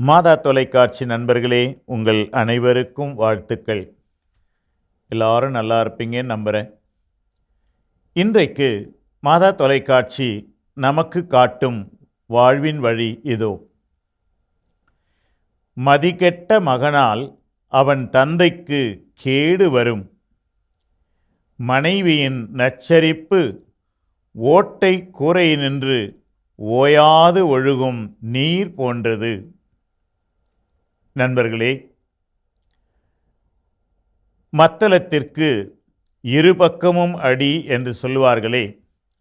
மாதா தொலைக்காட்சி நண்பர்களே உங்கள் அனைவருக்கும் வாழ்த்துக்கள். எல்லாரும் நல்லா இருப்பீங்கன்னு நம்புகிறேன் இன்றைக்கு மாதா தொலைக்காட்சி நமக்கு காட்டும் வாழ்வின் வழி இதோ. மதிகெட்ட மகனால் அவன் தந்தைக்கு கேடு வரும். மனைவியின் நச்சரிப்பு ஓட்டை கூரையினின்று ஓயாது ஒழுகும் நீர் போன்றது. நண்பர்களே மத்தளத்திற்கு இரு பக்கமும் அடி என்று சொல்லுவார்களே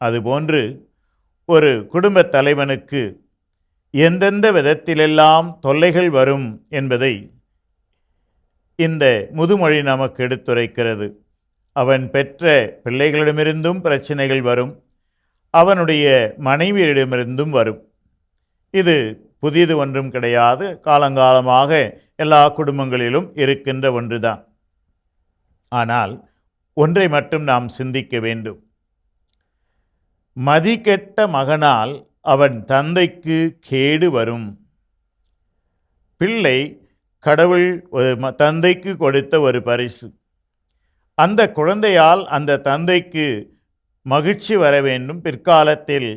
அதுபோன்று ஒரு குடும்பத் தலைவனுக்கு எந்தெந்த விதத்திலெல்லாம் தொல்லைகள் வரும் என்பதை இந்த முதுமொழி நமக்கு எடுத்துரைக்கிறது. அவன் பெற்ற பிள்ளைகளிடமிருந்தும் பிரச்சனைகள் வரும் அவனுடைய மனைவியிடமிருந்தும் வரும். இது புதியது ஒன்றும் கிடையாது. காலங்காலமாக எல்லா குடும்பங்களிலும் இருக்கின்ற ஒன்றுதான். ஆனால் ஒன்றை மட்டும் நாம் சிந்திக்க வேண்டும். மதிக்கெட்ட மகனால் அவன் தந்தைக்கு கேடு வரும். பிள்ளை கடவுள் ஒரு தந்தைக்கு கொடுத்த ஒரு பரிசு. அந்த குழந்தையால் அந்த தந்தைக்கு மகிழ்ச்சி வர வேண்டும். பிற்காலத்தில்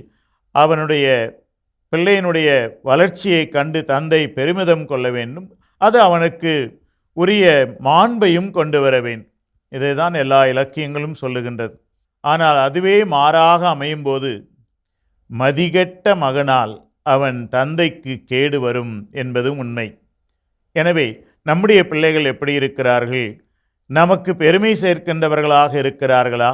அவனுடைய பிள்ளையினுடைய வளர்ச்சியை கண்டு தந்தை பெருமிதம் கொள்ள வேண்டும். அது அவனுக்கு உரிய மாண்பையும் கொண்டு வர வேண்டும். இதைதான் எல்லா இலக்கியங்களும் சொல்லுகின்றது. ஆனால் அதுவே மாறாக அமையும்போது மதிகெட்ட மகனால் அவன் தந்தைக்கு கேடு வரும் என்பதும் உண்மை. எனவே நம்முடைய பிள்ளைகள் எப்படி இருக்கிறார்கள்? நமக்கு பெருமை சேர்க்கின்றவர்களாக இருக்கிறார்களா?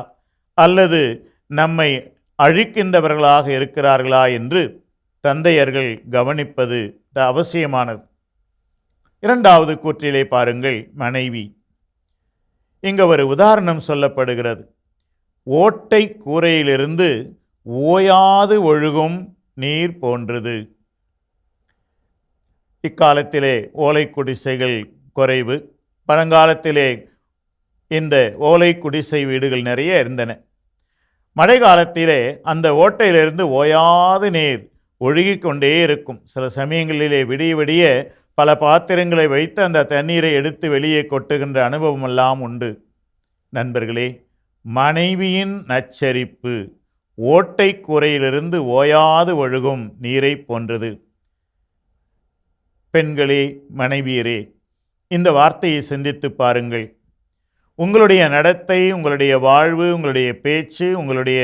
அல்லது நம்மை அழிக்கின்றவர்களாக இருக்கிறார்களா என்று தந்தையர்கள் கவனிப்பது த- அவசியமானது. இரண்டாவது கூற்றிலே பாருங்கள் மனைவி. இங்கு ஒரு உதாரணம் சொல்லப்படுகிறது. ஓட்டை கூரையிலிருந்து ஓயாது ஒழுகும் நீர் போன்றது. இக்காலத்திலே ஓலை குடிசைகள் குறைவு. பழங்காலத்திலே இந்த ஓலை குடிசை வீடுகள் நிறைய இருந்தன. மழை காலத்திலே அந்த ஓட்டையிலிருந்து ஓயாது நீர் ஒழுகிக்கொண்டே இருக்கும். சில சமயங்களிலே விடிய விடிய பல பாத்திரங்களை வைத்து அந்த தண்ணீரை எடுத்து வெளியே கொட்டுகின்ற அனுபவமெல்லாம் உண்டு. நண்பர்களே மனைவியின் நச்சரிப்பு ஓட்டை கூரையிலிருந்து ஓயாது ஒழுகும் நீரை போன்றது. பெண்களே மனைவியரே இந்த வார்த்தையை சிந்தித்து பாருங்கள். உங்களுடைய நடத்தை உங்களுடைய வாழ்வு உங்களுடைய பேச்சு உங்களுடைய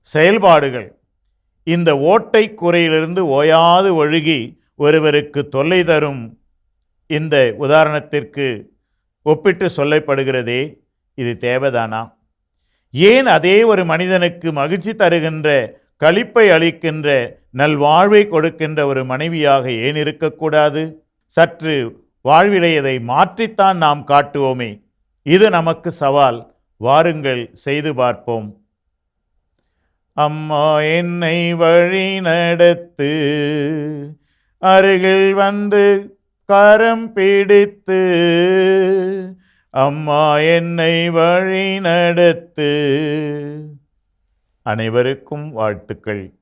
செயல்பாடுகள் இந்த ஓட்டை குறையிலிருந்து ஓயாது ஒழுகி ஒருவருக்கு தொல்லை தரும் இந்த உதாரணத்திற்கு ஒப்பிட்டு சொல்லப்படுகிறதே இது தேவைதானா? ஏன் அதே ஒரு மனிதனுக்கு மகிழ்ச்சி தருகின்ற களிப்பை அளிக்கின்ற நல்வாழ்வை கொடுக்கின்ற ஒரு மனைவியாக ஏன் இருக்கக்கூடாது? சற்று வாழ்விலையதை மாற்றித்தான் நாம் காட்டுவோமே. இது நமக்கு சவால். வாருங்கள் செய்து பார்ப்போம். அம்மா என்னை வழி நடத்து. அருகில் வந்து கரம் பிடித்து. அம்மா என்னை வழி நடத்து. அனைவருக்கும் வாழ்த்துக்கள்.